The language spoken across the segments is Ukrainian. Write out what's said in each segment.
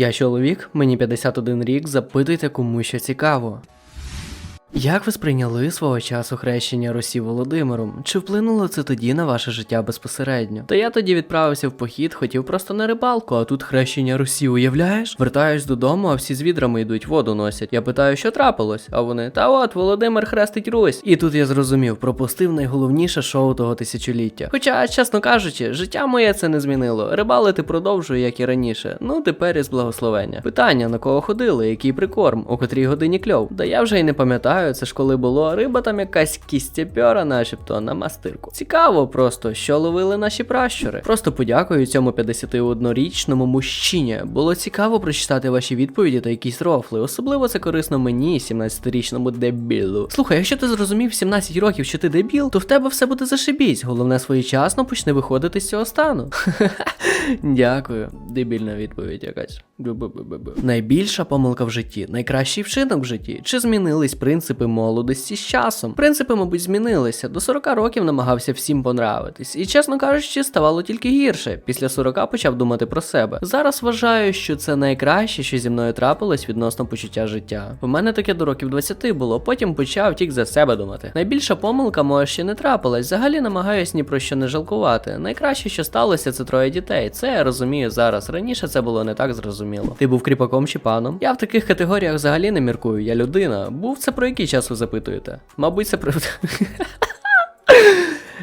Я чоловік, мені 51 рік, запитуйте кому що цікаво. Як ви сприйняли свого часу хрещення Русі Володимиром? Чи вплинуло це тоді на ваше життя безпосередньо? Та я тоді відправився в похід, хотів просто на рибалку, а тут хрещення Русі, уявляєш? Вертаюсь додому, а всі з відрами йдуть, воду носять. Я питаю, що трапилось? А вони, та от, Володимир хрестить Русь. І тут я зрозумів, пропустив найголовніше шоу того тисячоліття. Хоча, чесно кажучи, життя моє це не змінило. Рибалити продовжую, як і раніше. Ну тепер із благословення. Питання на кого ходили, який прикорм, у котрій годині кльов. Да я вже й не пам'ятаю, це ж коли було риба там якась кістєпьора, начебто на мастирку. Цікаво просто, що ловили наші пращури. Просто подякую цьому 51-річному мужчині. Було цікаво прочитати ваші відповіді та якісь рофли. Особливо це корисно мені, 17-річному дебілу. Слухай, якщо ти зрозумів 17 років, що ти дебіл, то в тебе все буде зашибісь. Головне своєчасно почне виходити з цього стану. Дякую. Дебільна відповідь якась. Найбільша помилка в житті, найкращий вчинок в житті. Чи змінились принципи молодості з часом? Принципи, мабуть, змінилися. До 40 років намагався всім понравитись. І чесно кажучи, ставало тільки гірше. Після 40 почав думати про себе. Зараз вважаю, що це найкраще, що зі мною трапилось відносно почуття життя. У мене таке до років 20 було, потім почав тільки за себе думати. Найбільша помилка може ще не трапилась. Взагалі намагаюсь ні про що не жалкувати. Найкраще, що сталося, це троє дітей. Це я розумію зараз. Раніше це було не так зрозуміло. Ти був кріпаком чи паном? Я в таких категоріях взагалі не міркую. Я людина. Був це про який час ви запитуєте? Мабуть, це про.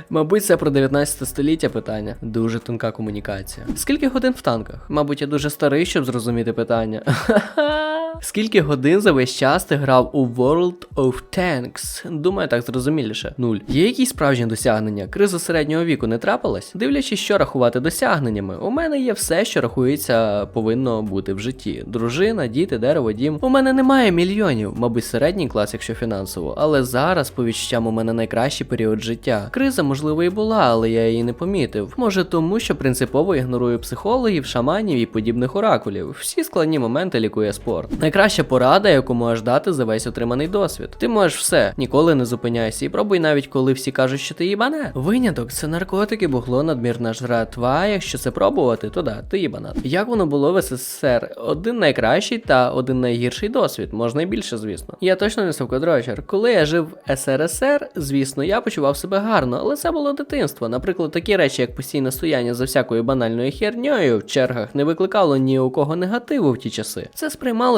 Мабуть, це про 19 століття питання. Дуже тонка комунікація. Скільки годин в танках? Мабуть, я дуже старий, щоб зрозуміти питання. Скільки годин за весь час ти грав у World of Tanks? Думаю, так зрозуміліше. Нуль. Є якісь справжні досягнення? Криза середнього віку не трапилась? Дивлячись, що рахувати досягненнями. У мене є все, що рахується, повинно бути в житті. Дружина, діти, дерево, дім. У мене немає мільйонів, мабуть, середній клас, якщо фінансово. Але зараз, по відчуттям, у мене найкращий період життя. Криза, можливо, і була, але я її не помітив. Може, тому що принципово ігнорую психологів, шаманів і подібних оракулів. Всі складні моменти лікує спорт. Найкраща порада, яку можеш дати за весь отриманий досвід. Ти можеш все, ніколи не зупиняйся і пробуй навіть коли всі кажуть, що ти їбане. Виняток це наркотики, бугло, надмірна жратва. Якщо це пробувати, то да, ти їбанат. Як воно було в СССР? Один найкращий та один найгірший досвід, можна і більше, звісно. Я точно не совкодрочер. Коли я жив в СРСР, звісно, я почував себе гарно, але це було дитинство. Наприклад, такі речі, як постійне стояння за всякою банальною херньою в чергах, не викликало ні у кого негативу в ті часи. Це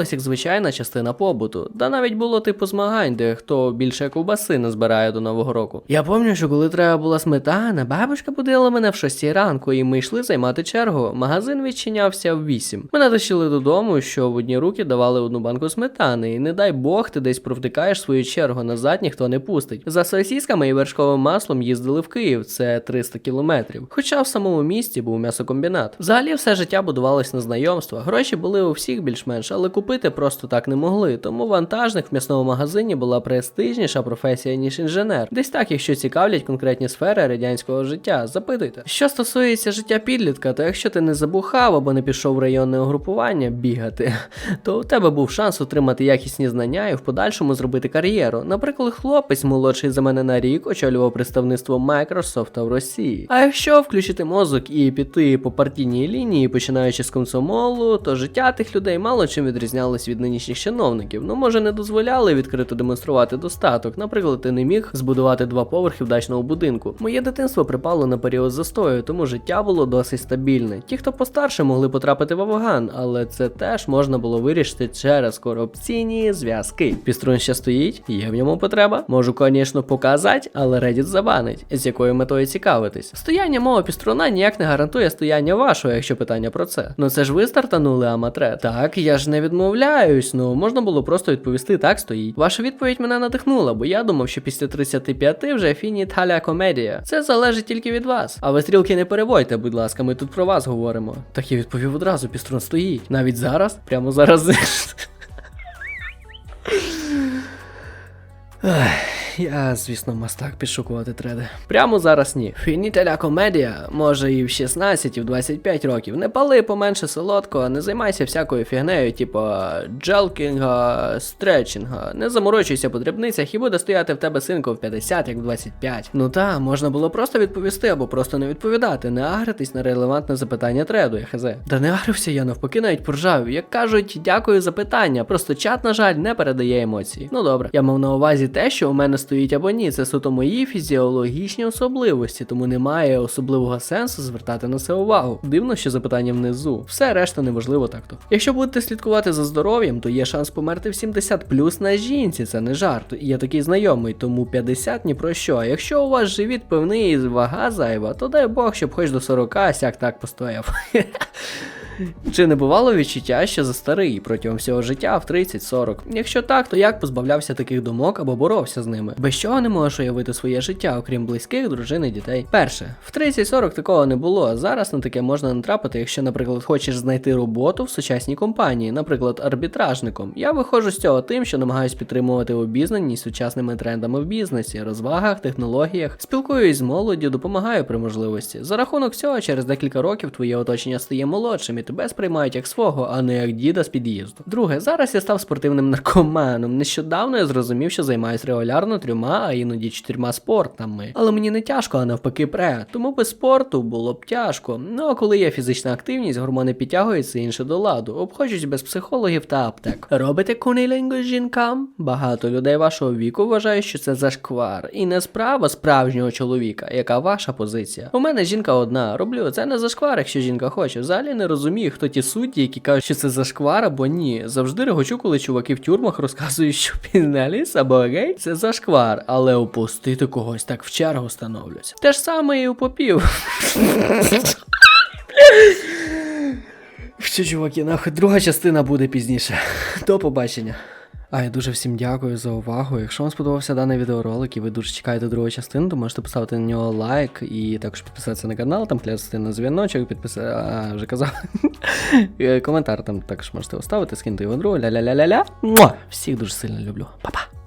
сприймалось як звичайна частина побуту. Да навіть було типу змагань, де хто більше ковбаси не збирає до нового року. Я пам'ятаю, що коли треба була сметана, бабушка будила мене в 6 ранку, і ми йшли займати чергу. Магазин відчинявся в 8. Мене тащили додому, що в одні руки давали одну банку сметани, і не дай Бог, ти десь провтикаєш свою чергу, назад ніхто не пустить. За сосісками і вершковим маслом їздили в Київ, це 300 кілометрів. Хоча в самому місті був м'ясокомбінат. Взагалі все життя будувалось на знайомствах. Гроші були у всіх більш-менш, але купити просто так не могли. Тому вантажник в м'ясному магазині була престижніша професія, ніж інженер. Десь так, якщо цікавлять конкретні сфери радянського життя, запитуйте. Що стосується життя підлітка, то якщо ти не забухав або не пішов в районне угрупування бігати, то у тебе був шанс отримати якісні знання і в подальшому зробити кар'єру. Наприклад, хлопець молодший за мене на рік очолював представництво Microsoft в Росії. А якщо включити мозок і піти по партійній лінії, починаючи з комсомолу, то життя тих людей мало чим відрізнялось від нинішніх чиновників. Ну, може, не дозволяли відкрито демонструвати достаток. Наприклад, ти не міг збудувати два поверхи вдачного будинку. Моє дитинство припало на період застою, тому життя було досить стабільне. Ті, хто постарше, могли потрапити в Афган, але це теж можна було вирішити через корупційні зв'язки. Піструн ще стоїть, є в ньому потреба. Можу, звісно, показати, але Reddit забанить, з якою метою цікавитись. Стояння мого піструна ніяк не гарантує стояння вашого, якщо питання про це. Ну це ж ви стартанули аматрет. Так, я ж не відмовляюсь, ну можна було просто відповісти, так стоїть. Ваша відповідь мене надихнула, бо я думав, що після 35 вже фініт таля комедія. Це залежить тільки від вас. А ви стрілки не переводьте, будь ласка, ми тут про вас говоримо. Так я відповів одразу, піструн стоїть. Навіть зараз, прямо зараз. Ах, Я, звісно, мастак підшукувати треди. Прямо зараз ні. Фінітеля комедія, може і в 16, і в 25 років. Не пали поменше солодкого, не займайся всякою фігнею, типу джелкінга, стретчинга. Не заморочуйся по дрібницях і буде стояти в тебе синко в 50, як в 25. Ну та, можна було просто відповісти або просто не відповідати, не агритись на релевантне запитання треду, я хз. Та не агрився я навпаки навіть поржав. Як кажуть, дякую за питання. Просто чат, на жаль, не передає емоції. Ну добре, я мав на увазі те, що у мене стоїть або ні. Це суто мої фізіологічні особливості, тому немає особливого сенсу звертати на це увагу. Дивно, що запитання внизу. Все решта неважливо так-то. Якщо будете слідкувати за здоров'ям, то є шанс померти в 70 плюс на жінці. Це не жарт. Я такий знайомий, тому 50 ні про що. А якщо у вас живіт певний і вага зайва, то дай Бог, щоб хоч до 40 сяк так постояв. Чи не бувало відчуття, що за старий протягом всього життя в 30-40? Якщо так, то як позбавлявся таких думок або боровся з ними? Без чого не можеш уявити своє життя, окрім близьких, дружин і дітей? Перше, в 30-40 такого не було. Зараз на таке можна натрапити, якщо, наприклад, хочеш знайти роботу в сучасній компанії, наприклад, арбітражником. Я виходжу з цього тим, що намагаюсь підтримувати обізнаність сучасними трендами в бізнесі, розвагах, технологіях, спілкуюсь з молоддю, допомагаю при можливості. За рахунок цього, через декілька років твоє оточення стає молодшим і тебе сприймають як свого, а не як діда з під'їзду. Друге, зараз я став спортивним наркоманом. Нещодавно я зрозумів, що займаюсь регулярно трьома, а іноді чотирма спортами. Але мені не тяжко, а навпаки, пре. Тому без спорту було б тяжко. Ну а коли є фізична активність, гормони підтягуються інше до ладу. Обходжусь без психологів та аптек. Робите кунілінгу жінкам? Багато людей вашого віку вважають, що це зашквар. І не справа справжнього чоловіка. Яка ваша позиція? У мене жінка одна. Роблю це не зашквар, якщо жінка хоче. Взагалі не розумію, хто ті судді, які кажуть, що це зашквар або ні. Завжди регочу, коли чуваки в тюрмах розказують, що пізналіс або гей це зашквар, але опустити когось так в чергу становлюся. Те ж саме і у попів. Все, чуваки, нахуй, друга частина буде пізніше. До побачення. А я дуже всім дякую за увагу. Якщо вам сподобався даний відеоролик і ви дуже чекаєте другої частини, то можете поставити на нього лайк і також підписатися на канал, там клясти на дзвіночок, підписати, а, вже казав. Е, Коментар там також можете оставити, скинути його другу. Ля-ля-ля-ля-ля. Всіх дуже сильно люблю. Па-па!